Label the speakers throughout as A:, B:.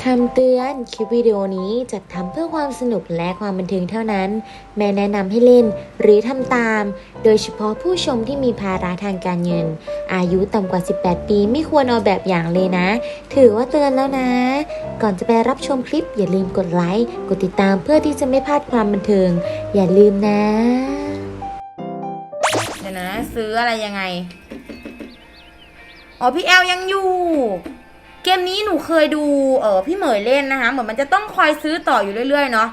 A: คำเตือนคลิปวิดีโอนี้จัดทำเพื่อความสนุกและความบันเทิงเท่านั้น แม่แนะนำให้เล่นหรือทำตาม โดยเฉพาะผู้ชมที่มีภาระทางการเงิน อายุต่ำกว่า 18 ปีไม่ควรเอาแบบอย่างเลยนะ ถือว่าเตือนแล้วนะ ก่อนจะไปรับชมคลิปอย่าลืมกดไลค์ กดติดตามเพื่อที่จะไม่พลาดความบันเทิง อย่าลืมนะ
B: เดี๋ยวนะ ซื้ออะไรยังไง อ๋อพี่แอลยังอยู่ เกมนี้หนูเคยดูเออพี่เหมยเล่นนะคะ เหมือนมันจะต้องคอยซื้อต่ออยู่เรื่อยๆเนาะ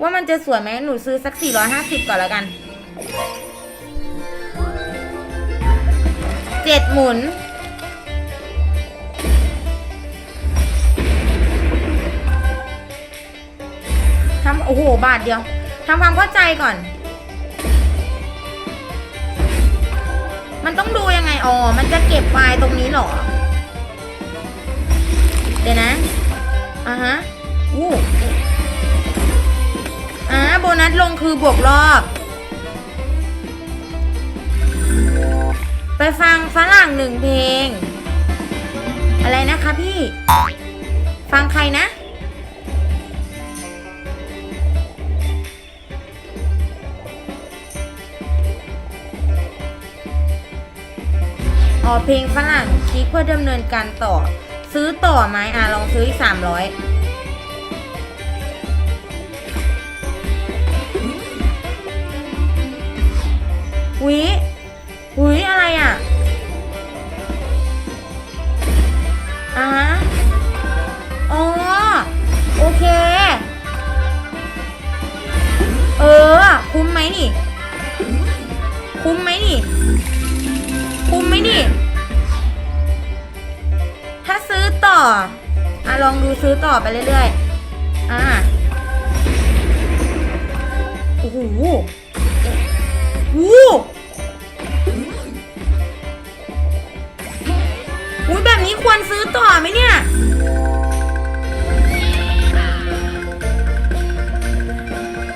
B: ว่ามันจะสวยไหมหนูซื้อสัก 450 ก่อนแล้วกันเจ็ดหมุน ทำ โอ้โห บาทเดียว ทำความเข้าใจก่อน มันต้องดูยังไง อ๋อ มันจะเก็บไฟล์ตรงนี้เหรอ เดี๋ยวนะอ่าฮะอู้อ่าโบนัสลงคือบวกรอบ ไปฟังฝรั่งหนึ่งเพลง อะไรนะคะพี่ ฟังใครนะอ๋อเพลงฝรั่งคลิกเพื่อดำเนินการต่อ ซื้อต่อไหมอะลองซื้ออีกสามร้อยวิวิอะไรอะอ่าฮะอ๋อ โอเค เออ คุ้มไหมนี่ อต่ออะลองดูซื้อต่อไปเรื่อยๆ อะโอ้โหวู้อุ้ยแบบนี้ควรซื้อต่อไหมเนี่ย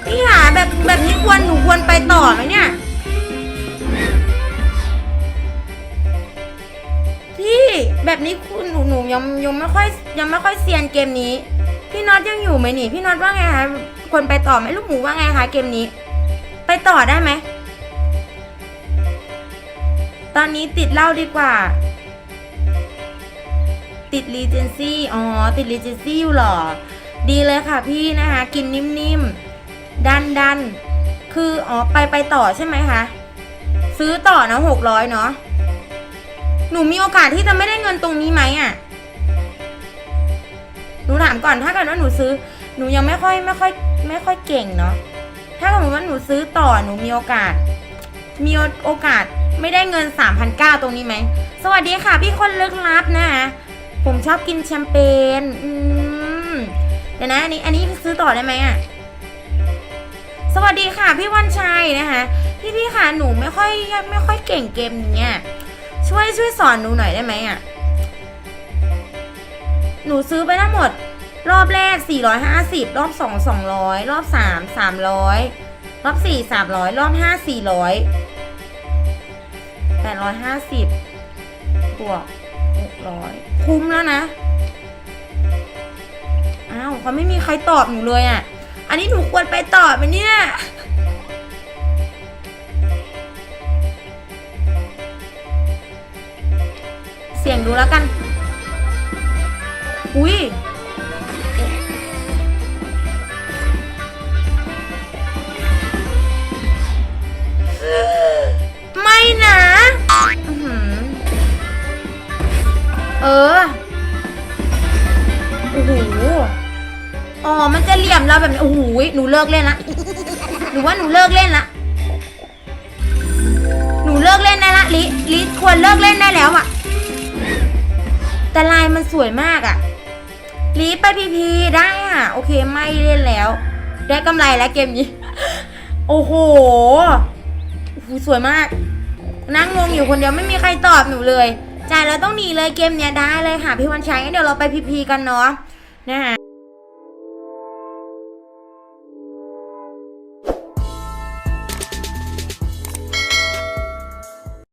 B: พี่หาแบบแบบนี้ควรหนูควรไปต่อไหมเนี่ย แบบนี้คุณหนูหนูยังยังไม่ค่อยยังไม่ค่อยเซียนเกมนี้ พี่น็อตยังอยู่ไหมนี่ พี่น็อตว่าไงคะควรไปต่อไหมลูกหมูว่าไงคะเกมนี้ ไปต่อได้ไหม ตอนนี้ติดเหล้าดีกว่า ติดรีเจนซี่อ๋อติดรีเจนซี่อยู่หรอ ดีเลยค่ะพี่นะคะ กินนิ่มๆ ดันดันคืออ๋อไปไปต่อใช่ไหมคะ ซื้อต่อนะหกร้อยเนาะ หนูมีโอกาสที่จะไม่ได้เงินตรงนี้ไหมอะ หนูถามก่อนถ้าเกิดว่าหนูซื้อ หนูยังไม่ค่อยไม่ค่อยไม่ค่อยเก่งเนาะ ถ้าสมมติว่าหนูซื้อต่อหนูมีโอกาส มีโอกาสไม่ได้เงิน3,009ตรงนี้ไหม สวัสดีค่ะพี่คนลึกลับนะคะผมชอบกินแชมเปญ อืมเดี๋ยวนะอันนี้อันนี้ซื้อต่อได้ไหมอะสวัสดีค่ะพี่วันชัยนะคะ พี่พี่ค่ะหนูไม่ค่อยไม่ค่อยเก่งเกมนี้ ช่วยช่วยสอนหนูหน่อยได้ไหมอะ หนูซื้อไปทั้งหมด รอบแรก 450 รอบ 2 200 รอบ 3 300 รอบ 4 300 รอบ 5 400 850 บวก 600 คุ้มแล้วนะ อ้าวเขาไม่มีใครตอบหนูเลยอะ อันนี้หนูควรไปตอบไหมเนี่ย ดูแล้วกัน อุ้ยไม่นะเออ โอ้โห อ๋อ มันจะเหลี่ยมเราแบบนี้ โอ้โห หนูเลิกเล่นละหนูว่าหนูเลิกเล่นละ หนูเลิกเล่นได้ละลิลิควรเลิกเล่นได้แล้วอะ แต่ลายมันสวยมากอะลีไปพีพีได้อะโอเคไม่เล่นแล้ว ได้กำไรแล้วเกมนี้โอ้โหโอ้โหสวยมาก นั่งงงอยู่คนเดียวไม่มีใครตอบหนูเลยจ่ายแล้วต้องหนีเลยเกมเนี้ยได้เลยค่ะพี่วันชัยงั้นเดี๋ยวเราไปพีพีกันเนาะนะฮะ